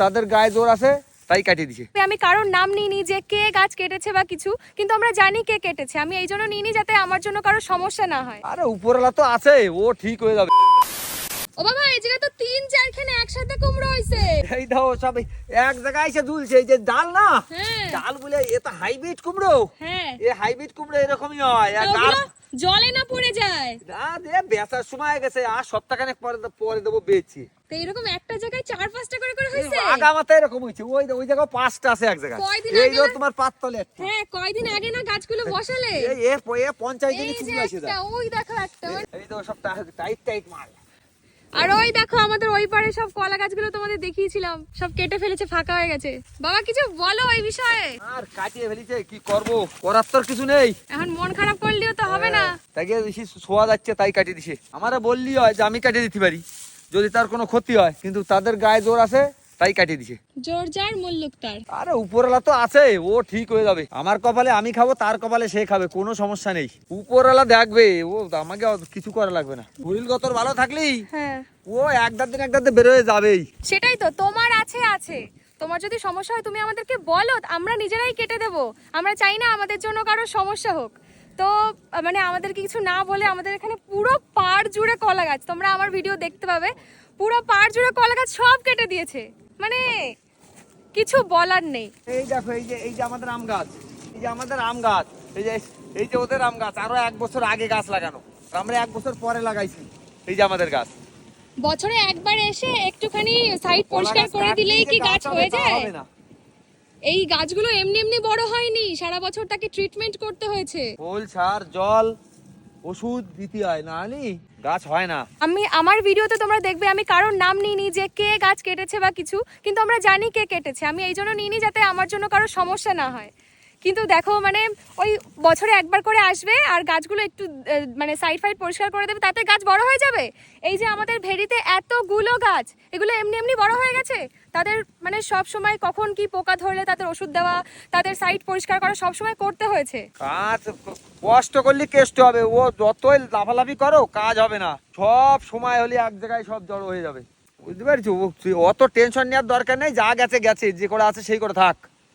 তাদের গায়ে জোর আছে তাই কাটিয়ে দিছে। আমি কারোর নাম নিইনি যে কে গাছ কেটেছে বা কিছু কিন্তু আমরা জানি কে কেটেছে। আমি এই জন্য নিইনি যাতে আমার জন্য কারও সমস্যা না হয়। আরে উপরওয়ালা তো আছে ও ঠিক হয়ে যাবে। ও বাবা এই জায়গায় তো তিন চারখানে একসাথে কুমড়ো হয়েছে এই দাও সব এক জায়গায় এসে ঝুলছে এই যে ডাল না? হ্যাঁ। ডাল বলে এ তো হাইব্রিড কুমড়ো। হ্যাঁ। এ হাইব্রিড কুমড়ো এরকমই হয় আর গাছ জলে না পড়ে যায়? না দে বেচার সময় গেছে আর সপ্তাহখানেক পরে পরে দেবো বেচি। তো এরকম একটা জায়গায় চার পাঁচটা করে করে হয়েছে আগামাতে এরকম হয়েছে ওই ওই জায়গায় পাঁচটা আছে এক জায়গায়। এই যে তোমার একটা। হ্যাঁ কয়দিন আগে না গাছগুলো বসালে? এ এ পঞ্চাশ এই দিনই যে কুমড়ো এসে একটা যায় ওই দেখো একটা এই তো সব টাইট টাইট মাল। আর ওই দেখো আমাদের ওই পারে সব কলা গাছগুলো তোমাদের দেখিয়েছিলাম। সব কেটে ফেলেছে ফাঁকা হয়ে গেছে। বাবা কিছু বলো ওই বিষয়ে। আর কাটিয়ে ফেলেছে কি করব? করার তো কিছু নেই। এখন মন খারাপ করলেও তো হবে না। তাকে বেশি শোয়া যাচ্ছে তাই কাটিয়ে দিছে। আমারা বললি হয় যে আমি কাটিয়ে দিতে পারি। যদি তার কোনো ক্ষতি হয় কিন্তু তাদের গায়ে জোর আছে তাই কাটিয়ে দিছে। জোর যার মুল্লুক তার। আরে উপরওয়ালা তো আছে ও ঠিক হয়ে যাবে। আমার কপালে আমি খাব তার কপালে সে খাবে কোনো সমস্যা নেই। উপরওয়ালা দেখবে ও আমাকে কিছু করা লাগবে না। শরীর গতর ভালো থাকলেই হ্যাঁ। ও একদার দিন একদার দিন বেরোয় যাবেই। সেটাই তো তোমার আছে আছে। তোমার যদি সমস্যা হয় তুমি আমাদেরকে বলো আমরা নিজেরাই কেটে দেবো। আমরা চাই না আমাদের জন্য কারও সমস্যা হোক। তো মানে আমাদেরকে কিছু না বলে আমাদের এখানে পুরো পাড় জুড়ে কলা গাছ তোমরা আমার ভিডিও দেখতে পাবে। পুরো পাড় জুড়ে কলা গাছ সব কেটে দিয়েছে। মানে কিছু বলার নেই। এই দেখো এই যে এই যে আমাদের আম গাছ এই যে আমাদের আম গাছ এই যে এই যে ওদের আম গাছ আরও এক বছর আগে গাছ লাগানো আমরা এক বছর পরে লাগাইছি এই যে আমাদের গাছ। বছরে একবার এসে একটুখানি সাইড পরিষ্কার করে দিলেই কি গাছ হয়ে যায়। এই গাছগুলো এমনি এমনি বড় হয়নি সারা বছর তাকে ট্রিটমেন্ট করতে হয়েছে। ফুল সার জল ওষুধ দিতে হয় না হলে গাছ হয় না। আমি, আমার ভিডিওতে তোমরা দেখবে, আমি কারোর নাম নিইনি যে কে গাছ কেটেছে বা কিছু, কিন্তু আমরা জানি কে কেটেছে। আমি এই জন্য নিইনি যাতে আমার জন্য কারও সমস্যা না হয়। কিন্তু দেখো মানে ওই বছরে একবার করে আসবে আর গাছগুলো একটু মানে সাইড ফাইড পরিষ্কার করে দেবে, তাতে গাছ বড় হয়ে যাবে? এই যে আমাদের ভেরিতে এতগুলো গাছ, এগুলো এমনি এমনি বড় হয়ে গেছে? তাদের মানে সব সময় কখন কি পোকা ধরলে তাদের ওষুধ দেওয়া, তাদের সাইড পরিষ্কার করা সব সময় করতে হয়েছে। কাজ কষ্ট করলে কেষ্ট হবে। ও যতই লাফালাফি করো, কাজ হবে না। সব সময় হলে এক জায়গায় সব জড়ো হয়ে যাবে। বুঝতে পারছ? অত টেনশন নেওয়ার দরকার নেই। যা গেছে গেছে। যে করে আছে, সেই করে থাক।